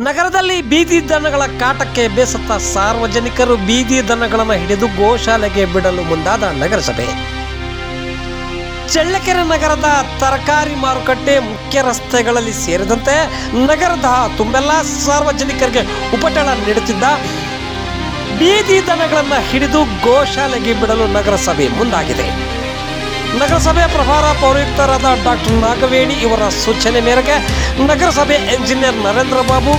ನಗರದಲ್ಲಿ ಬೀದಿ ದನಗಳ ಕಾಟಕ್ಕೆ ಬೇಸತ್ತ ಸಾರ್ವಜನಿಕರು ಬೀದಿ ದನಗಳನ್ನು ಹಿಡಿದು ಗೋಶಾಲೆಗೆ ಬಿಡಲು ಮುಂದಾದ ನಗರಸಭೆ. ಚಳ್ಳಕೆರೆ ನಗರದ ತರಕಾರಿ ಮಾರುಕಟ್ಟೆ ಮುಖ್ಯ ರಸ್ತೆಗಳಲ್ಲಿ ಸೇರಿದಂತೆ ನಗರದ ತುಂಬೆಲ್ಲ ಸಾರ್ವಜನಿಕರಿಗೆ ಉಪಟಳ ನೀಡುತ್ತಿದ್ದ ಬೀದಿ ದನಗಳನ್ನು ಹಿಡಿದು ಗೋಶಾಲೆಗೆ ಬಿಡಲು ನಗರಸಭೆ ಮುಂದಾಗಿದೆ. ನಗರಸಭೆ ಪ್ರಭಾರ ಪೌರಯುಕ್ತರಾದ ಡಾಕ್ಟರ್ ನಾಗವೇಣಿ ಇವರ ಸೂಚನೆ ಮೇರೆಗೆ ನಗರಸಭೆ ಎಂಜಿನಿಯರ್ ನರೇಂದ್ರ ಬಾಬು,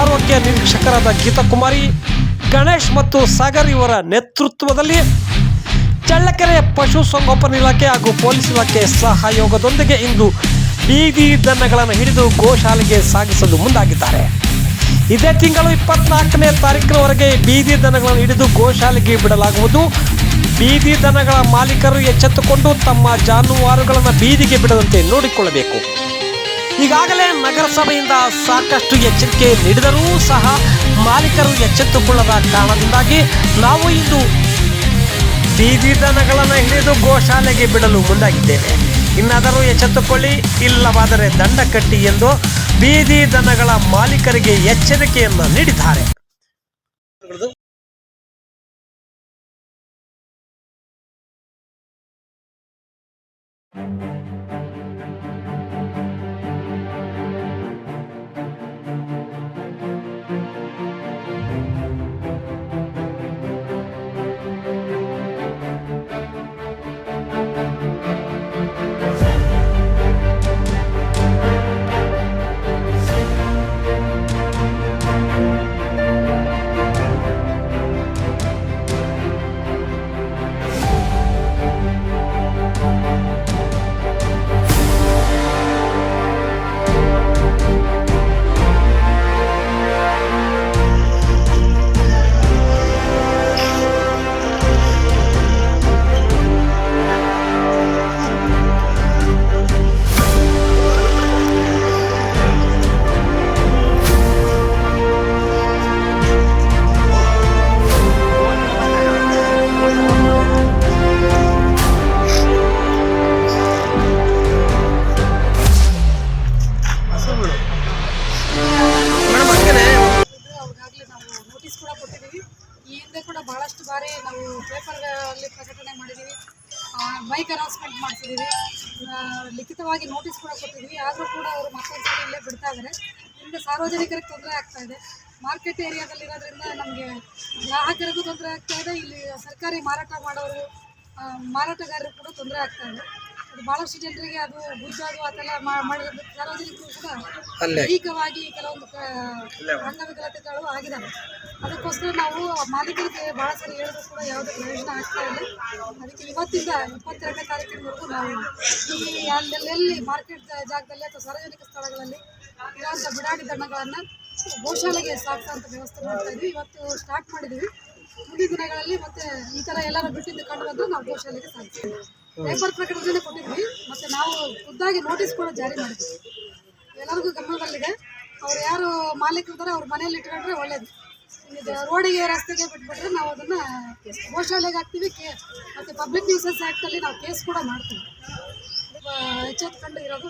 ಆರೋಗ್ಯ ನಿರೀಕ್ಷಕರಾದ ಗೀತಾಕುಮಾರಿ, ಗಣೇಶ್ ಮತ್ತು ಸಾಗರ್ ಇವರ ನೇತೃತ್ವದಲ್ಲಿ ಚಳ್ಳಕೆರೆ ಪಶುಸಂಗೋಪನಾ ಇಲಾಖೆ ಹಾಗೂ ಪೊಲೀಸ್ ಇಲಾಖೆ ಸಹಯೋಗದೊಂದಿಗೆ ಇಂದು ಬೀದಿ ದನಗಳನ್ನು ಹಿಡಿದು ಗೋಶಾಲೆಗೆ ಸಾಗಿಸಲು ಮುಂದಾಗಿದ್ದಾರೆ. ಇದೇ ತಿಂಗಳು ಇಪ್ಪತ್ನಾಲ್ಕನೇ ತಾರೀಕಿನವರೆಗೆ ಬೀದಿ ದನಗಳನ್ನು ಹಿಡಿದು ಗೋಶಾಲೆಗೆ ಬಿಡಲಾಗುವುದು. ಬೀದಿ ದನಗಳ ಮಾಲೀಕರು ಎಚ್ಚೆತ್ತುಕೊಂಡು ತಮ್ಮ ಜಾನುವಾರುಗಳನ್ನು ಬೀದಿಗೆ ಬಿಡದಂತೆ ನೋಡಿಕೊಳ್ಳಬೇಕು. ಈಗಾಗಲೇ ನಗರಸಭೆಯಿಂದ ಸಾಕಷ್ಟು ಎಚ್ಚರಿಕೆ ನೀಡಿದರೂ ಸಹ ಮಾಲೀಕರು ಎಚ್ಚೆತ್ತುಕೊಳ್ಳದ ಕಾರಣದಿಂದಾಗಿ ನಾವು ಇಂದು ಬೀದಿ ದನಗಳನ್ನು ಹಿಡಿದು ಗೋಶಾಲೆಗೆ ಬಿಡಲು ಮುಂದಾಗಿದ್ದೇವೆ. ಇನ್ನಾದರೂ ಎಚ್ಚೆತ್ತುಕೊಳ್ಳಿ ಇಲ್ಲವಾದರೆ ದಂಡ ಕಟ್ಟಿ ಎಂದು ಬೀದಿ ದನಗಳ ಮಾಲೀಕರಿಗೆ ಎಚ್ಚರಿಕೆಯನ್ನು ನೀಡಿದ್ದಾರೆ. ಕೂಡ ಕೊಟ್ಟಿದ್ದೀವಿ ಈ ಹಿಂದೆ ಕೂಡ ಭಾಳಷ್ಟು ಬಾರಿ ನಾವು ಪೇಪರ್ಗಳಲ್ಲಿ ಪ್ರಕಟಣೆ ಮಾಡಿದ್ದೀವಿ ಬೈಕ್ ಅನೌನ್ಸ್ಮೆಂಟ್ ಮಾಡ್ತಿದ್ದೀವಿ ಲಿಖಿತವಾಗಿ ನೋಟಿಸ್ ಕೂಡ ಕೊಟ್ಟಿದ್ದೀವಿ ಆದರೂ ಕೂಡ ಅವರು ಮತ್ತೊಂದು ಸಲ ಇಲ್ಲೇ ಬಿಡ್ತಾ ಇದ್ದಾರೆ ಇದರಿಂದ ಸಾರ್ವಜನಿಕರಿಗೆ ತೊಂದರೆ ಆಗ್ತಾ ಇದೆ ಮಾರ್ಕೆಟ್ ಏರಿಯಾದಲ್ಲಿರೋದ್ರಿಂದ ನಮಗೆ ಗ್ರಾಹಕರಿಗೂ ತೊಂದರೆ ಆಗ್ತಾ ಇದೆ ಇಲ್ಲಿ ಸರ್ಕಾರಿ ಮಾರಾಟ ಮಾಡೋರು ಮಾರಾಟಗಾರರು ಕೂಡ ತೊಂದರೆ ಆಗ್ತಾ ಇದೆ ಭಾಳಷ್ಟು ಜನರಿಗೆ ಅದು ಗುದ್ದಾದು ಅದೆಲ್ಲ ಮಾ- ಮಾಡಿರೋದು ಸಾರ್ವಜನಿಕರು ಕೂಡ ದೈಹಿಕವಾಗಿ ಕೆಲವೊಂದು ಅಂಗವಿಕಲತೆಗಳು ಆಗಿದ್ದಾವೆ ಅದಕ್ಕೋಸ್ಕರ ನಾವು ಮಾಲೀಕರಿಗೆ ಭಾಳ ಸರಿ ಹೇಳಿದ್ರು ಕೂಡ ಯಾವುದೇ ಪ್ರಯೋಜನ ಆಗ್ತಾ ಇಲ್ಲ. ಅದಕ್ಕೆ ಇವತ್ತಿಂದ ಇಪ್ಪತ್ತೆರಡನೇ ತಾರೀಕಿನವರೆಗೂ ನಾವು ಈ ಅಲ್ಲೆಲ್ಲಿ ಮಾರ್ಕೆಟ್ ಜಾಗದಲ್ಲಿ ಅಥವಾ ಸಾರ್ವಜನಿಕ ಸ್ಥಳಗಳಲ್ಲಿ ಇರೋಂಥ ಬಿಡಾಡಿ ದಣ್ಣಗಳನ್ನು ಗೋಶಾಲೆಗೆ ಸಾಗಿಸೋಂಥ ವ್ಯವಸ್ಥೆ ಮಾಡ್ತಾ ಇದ್ವಿ. ಇವತ್ತು ಸ್ಟಾರ್ಟ್ ಮಾಡಿದ್ದೀವಿ ಮುಂದಿನ ದಿನಗಳಲ್ಲಿ ಮತ್ತೆ ಈ ಥರ ಎಲ್ಲರೂ ಬಿಟ್ಟಿದ್ದು ಕಂಡು ಬಂದ್ರೆ ನಾವು ಗೋಶಾಲೆಗೆ ಸಾಗಿಸ್ತೀವಿ ಪೇಪರ್ ಪ್ರಕಟಣೆ ಕೊಟ್ಟಿದ್ವಿ. ಮತ್ತೆ ನಾವು ಖುದ್ದಾಗಿ ನೋಟಿಸ್ ಕೂಡ ಜಾರಿ ಮಾಡಿದ್ವಿ. ಎಲ್ಲರಿಗೂ ಗಮನದಲ್ಲಿದೆ ಅವ್ರು ಯಾರು ಮಾಲೀಕರು ಇದ್ದಾರೆ ಅವ್ರ ಮನೇಲಿ ಇಟ್ಕೊಂಡ್ರೆ ಒಳ್ಳೇದು. ರೋಡಿಗೆ ರಸ್ತೆಗೆ ಬಿಟ್ಬಿಟ್ರೆ ನಾವು ಅದನ್ನ ಗೋಶಾಲೆಗೆ ಹಾಕ್ತೀವಿ. ಕೇ, ಮತ್ತೆ ಪಬ್ಲಿಕ್ ನ್ಯೂಸಸ್ ಆ್ಯಕ್ಟಲ್ಲಿ ನಾವು ಕೇಸ್ ಕೂಡ ಮಾಡ್ತೀವಿ. ಎಚ್ಚೆತ್ಕೊಂಡು ಇರೋದು